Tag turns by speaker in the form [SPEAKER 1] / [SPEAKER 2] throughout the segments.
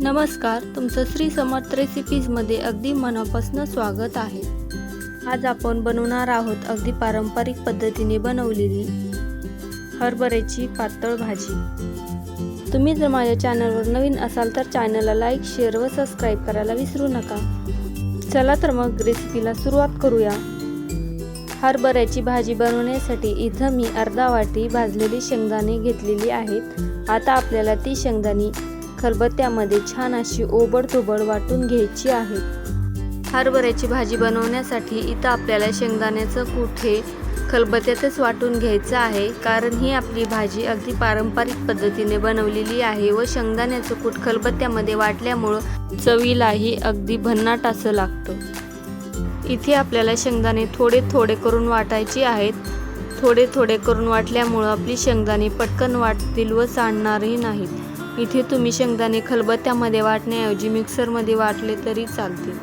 [SPEAKER 1] नमस्कार तुमचं श्री समर्थ रेसिपीजमध्ये अगदी मनापासून स्वागत आहे. आज आपण बनवणार आहोत अगदी पारंपरिक पद्धतीने बनवलेली हरभऱ्याची पातळ भाजी. तुम्ही जर माझ्या चॅनलवर नवीन असाल तर चॅनलला लाईक शेअर व सबस्क्राईब करायला विसरू नका. चला तर मग रेसिपीला सुरुवात करूया. हरभऱ्याची भाजी बनवण्यासाठी इथं मी अर्धा वाटी भाजलेली शेंगदाणे घेतलेली आहेत. आता आपल्याला ती शेंगदाणी खलबत्त्यामध्ये छान अशी ओबडतोबड वाटून घ्यायची आहे. हरभऱ्याची भाजी बनवण्यासाठी इथं आपल्याला शेंगदाण्याचं कूट हे खलबत्त्यातच वाटून घ्यायचं आहे. कारण ही आपली भाजी अगदी पारंपरिक पद्धतीने बनवलेली आहे व शेंगदाण्याचं कूट खलबत्त्यामध्ये वाटल्यामुळं चवीलाही अगदी भन्नाट असं लागतं. इथे आपल्याला शेंगदाणे थोडे थोडे करून वाटायचे आहेत. थोडे थोडे करून वाटल्यामुळं आपली शेंगदाणे पटकन वाटतील व सांडणारही नाहीत. इथे तुम्ही शेंगदाणे खलबत्त्यामध्ये वाटण्याऐवजी मिक्सरमध्ये वाटले तरी चालतील.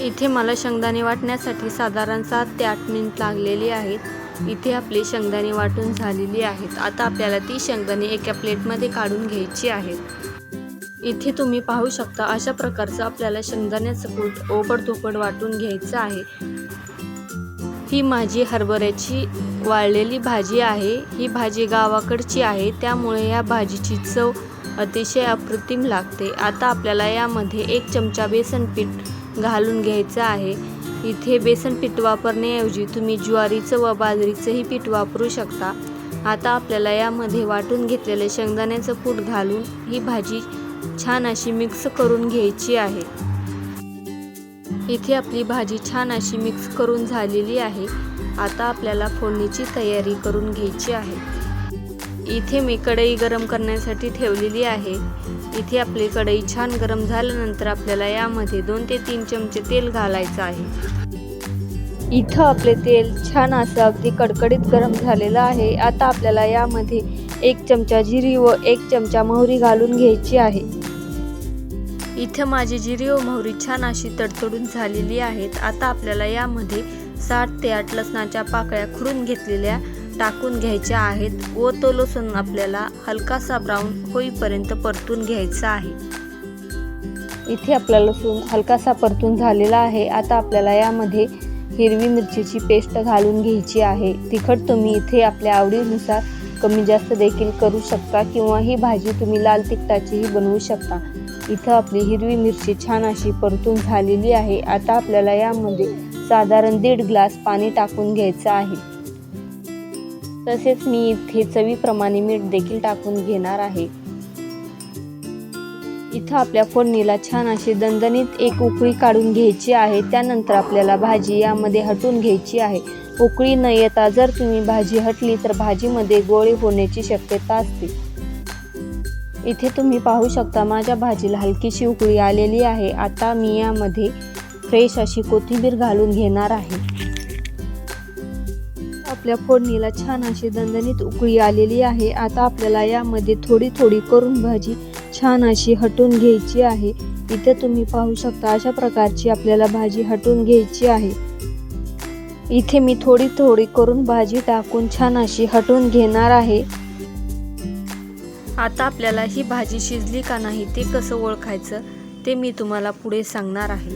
[SPEAKER 1] इथे मला शेंगदाणे वाटण्यासाठी साधारण सात ते आठ मिनिट लागलेली आहेत. इथे आपली शेंगदाणे वाटून झालेली आहेत. आता आपल्याला ती शेंगदाणे एका प्लेटमध्ये काढून घ्यायची आहेत. इथे तुम्ही पाहू शकता अशा प्रकारचं आपल्याला शेंगदाण्याचं कूट ओबडधोबड वाटून घ्यायचं आहे. ही माझी हरभऱ्याची वाळलेली भाजी आहे. ही भाजी गावाकडची आहे. त्यामुळे या भाजीची चव अतिशय अप्रतिम लागते. आता आपल्याला यामध्ये एक चमचा बेसन पीठ घालून घ्यायचं आहे. इथे बेसन पीठ वापरण्याऐवजी तुम्ही ज्वारीचं व बाजरीचंही पीठ वापरू शकता. आता आपल्याला यामध्ये वाटून घेतलेले शेंगदाण्याचं कूट घालून ही भाजी छान अशी मिक्स करून घ्यायची आहे. इथे आपली भाजी छान अशी मिक्स करून झालेली आहे. आता आपल्याला फोडणीची तयारी करून घ्यायची आहे. इथे मी कढई गरम करण्यासाठी ठेवलेली आहे. इथे आपली कढई छान गरम झाल्यानंतर आपल्याला यामध्ये दोन ते तीन चमचे तेल घालायचं आहे. इथं आपले तेल छान असं अगदी कडकडीत गरम झालेलं आहे. आता आपल्याला यामध्ये एक चमचा जिरी व एक चमचा मोहरी घालून घ्यायची आहे. इथं माझी जिरी व मोहरी छान अशी तडतडून झालेली आहेत. आता आपल्याला यामध्ये सात ते आठ लसणाच्या पाकळ्या खुडून घेतलेल्या टाकून घ्यायच्या आहेत. व तो लसूण आपल्याला हलकासा ब्राऊन होईपर्यंत परतून घ्यायचा आहे. इथे आपला लसूण हलकासा परतून झालेला आहे. आता आपल्याला यामध्ये हिरवी मिरचीची पेस्ट घालून घ्यायची आहे. तिखट तुम्ही इथे आपल्या आवडीनुसार कमी जास्त देखील करू शकता किंवा ही भाजी तुम्ही लाल तिखटाचीही बनवू शकता. इथं आपली हिरवी मिरची छान अशी परतून झालेली आहे. आता आपल्याला यामध्ये साधारण दीड ग्लास पाणी टाकून घ्यायचं आहे. तसेच मी इथे चवीप्रमाणे मीठ देखील टाकून घेणार आहे. इथं आपल्या फोडणीला छान अशी दणदणीत एक उकळी काढून घ्यायची आहे. त्यानंतर आपल्याला भाजी यामध्ये हटून घ्यायची आहे. उकळी न येता जर तुम्ही भाजी हटली तर भाजीमध्ये गोळे होण्याची शक्यता असते. इथे तुम्ही पाहू शकता माझ्या भाजीला हलकीशी उकळी आलेली आहे. आता मी यामध्ये फ्रेश अशी कोथिंबीर घालून घेणार आहे. आपल्या फोडणीला छान अशी दणदणीत उकळी आलेली आहे. आता आपल्याला यामध्ये थोडी थोडी करून भाजी छान अशी हटून घ्यायची आहे. इथे तुम्ही पाहू शकता अशा प्रकारची आपल्याला भाजी हटून घ्यायची आहे. इथे मी थोडी थोडी करून भाजी टाकून छान अशी हटून घेणार आहे. आता आपल्याला ही भाजी शिजली का नाही ते कसं ओळखायचं ते मी तुम्हाला पुढे सांगणार आहे.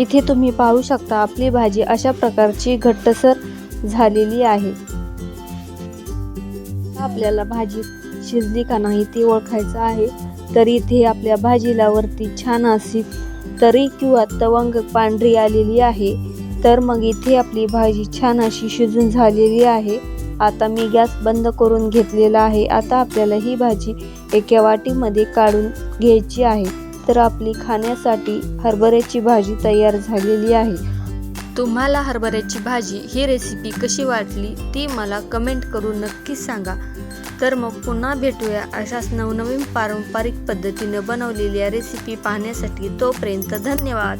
[SPEAKER 1] इथे तुम्ही पाहू शकता आपली भाजी अशा प्रकारची घट्टसर झालेली आहे. आपल्याला भाजी शिजली का नाही ते ओळखायचं आहे तर इथे आपल्या भाजीला वरती छान अशी तरी किंवा तवंग पांढरी आलेली आहे तर मग इथे आपली भाजी छान अशी शिजून झालेली आहे. आता मी गॅस बंद करून घेतलेला आहे. आता आपल्याला ही भाजी एका वाटीमध्ये काढून घ्यायची आहे. तर आपली खाण्यासाठी हरभऱ्याची भाजी तयार झालेली आहे. तुम्हाला हरभऱ्याची भाजी ही रेसिपी कशी वाटली ती मला कमेंट करून नक्कीच सांगा. तर मग पुन्हा भेटूया अशाच नवनवीन पारंपरिक पद्धतीनं बनवलेल्या रेसिपी पाहण्यासाठी तोपर्यंत धन्यवाद.